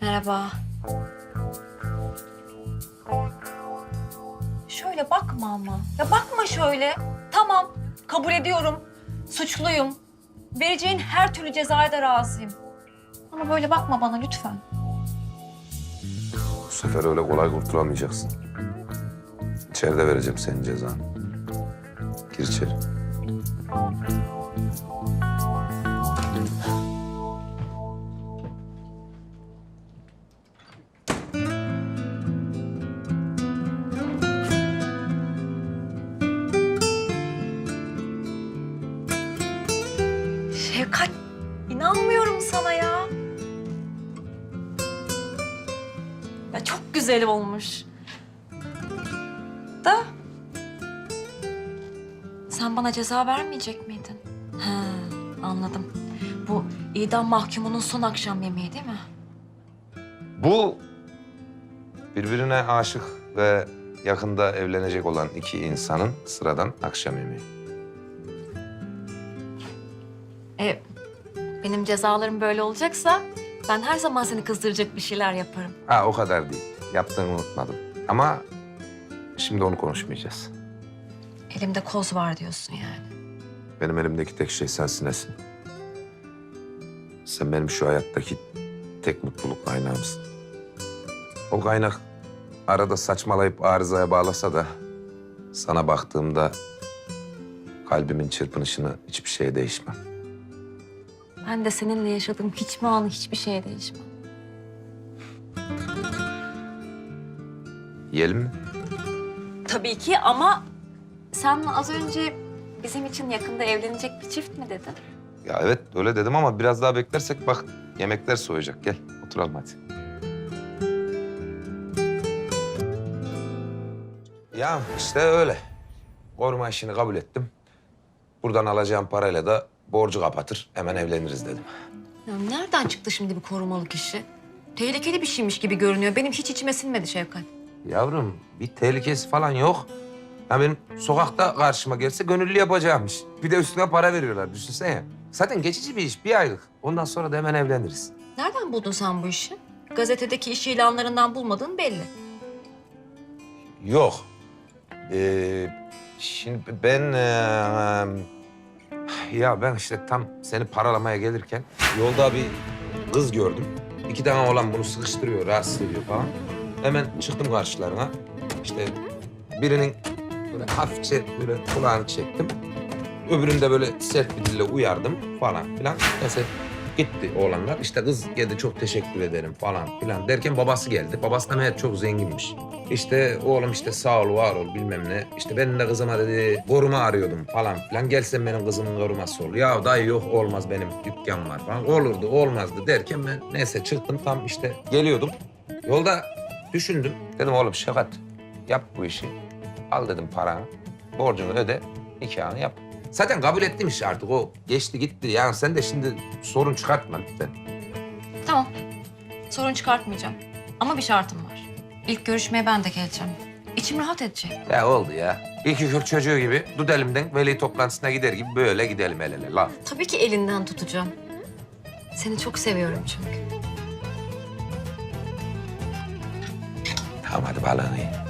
Merhaba. Şöyle bakma ama. Ya bakma şöyle. Tamam, kabul ediyorum. Suçluyum. Vereceğin her türlü cezaya da razıyım. Ama böyle bakma bana lütfen. Bu sefer öyle kolay kurtulamayacaksın. İçeride vereceğim senin cezanı. Gir içeri. Şevkat, inanmıyorum sana ya. Ya çok güzel olmuş. Da sen bana ceza vermeyecek miydin? He, anladım. Bu idam mahkumunun son akşam yemeği değil mi? Bu birbirine aşık ve yakında evlenecek olan iki insanın sıradan akşam yemeği. Benim cezalarım böyle olacaksa ben her zaman seni kızdıracak bir şeyler yaparım. Ha o kadar değil. Yaptığını unutmadım. Ama şimdi onu konuşmayacağız. Elimde koz var diyorsun yani. Benim elimdeki tek şey sensin Esin. Sen benim şu hayattaki tek mutluluk kaynağımsın. O kaynak arada saçmalayıp arızaya bağlasa da sana baktığımda kalbimin çırpınışını hiçbir şeye değişmem. Ben de seninle yaşadığım hiçbir anı hiçbir şeye değişmem. Yiyelim mi? Tabii ki ama sen az önce bizim için yakında evlenecek bir çift mi dedin? Ya evet öyle dedim ama biraz daha beklersek bak yemekler soğuyacak. Gel oturalım hadi. Ya işte öyle. Koruma işini kabul ettim. Buradan alacağım parayla da borcu kapatır. Hemen evleniriz dedim. Ya nereden çıktı şimdi bu korumalık işi? Tehlikeli bir şeymiş gibi görünüyor. Benim hiç içime sinmedi Şevkat. Yavrum bir tehlikesi falan yok. Ya benim sokakta karşıma gelse gönüllü yapacağım iş. Bir de üstüne para veriyorlar düşünsene. Zaten geçici bir iş bir aylık. Ondan sonra da hemen evleniriz. Nereden buldun sen bu işi? Gazetedeki iş ilanlarından bulmadığın belli. Yok. Ee, şimdi ben... eee, ya ben işte tam seni paralamaya gelirken yolda bir kız gördüm. İki tane olan bunu sıkıştırıyor, rahatsız ediyor falan. Hemen çıktım karşılarına. İşte birinin böyle hafifçe böyle kulağını çektim. Öbürünü de böyle sert bir dille uyardım falan filan. Neyse gitti oğlanlar. İşte kız geldi çok teşekkür ederim falan filan derken babası geldi. Babası da meğer çok zenginmiş. İşte oğlum işte sağ ol var ol bilmem ne. İşte benim de kızıma dedi koruma arıyordum falan filan. Gelsen benim kızımın koruması ol. Ya dayı yok olmaz benim dükkan var falan. Olurdu olmazdı derken ben neyse çıktım tam işte geliyordum. Yolda düşündüm. Dedim oğlum Şefkat yap bu işi. Al dedim paranı. Borcunu öde. nikahını yap. Zaten kabul ettim iş artık o geçti gitti. Yani sen de şimdi sorun çıkartma lütfen. Tamam. Sorun çıkartmayacağım. Ama bir şartım var. İlk görüşmeye ben de geleceğim. İçim rahat edecek. Ya oldu ya. İki kök çocuğu gibi dud elimden veli toplantısına gider gibi böyle gidelim el ele. Laf. Tabii ki elinden tutacağım. Seni çok seviyorum çünkü. Tamam hadi balığını ye.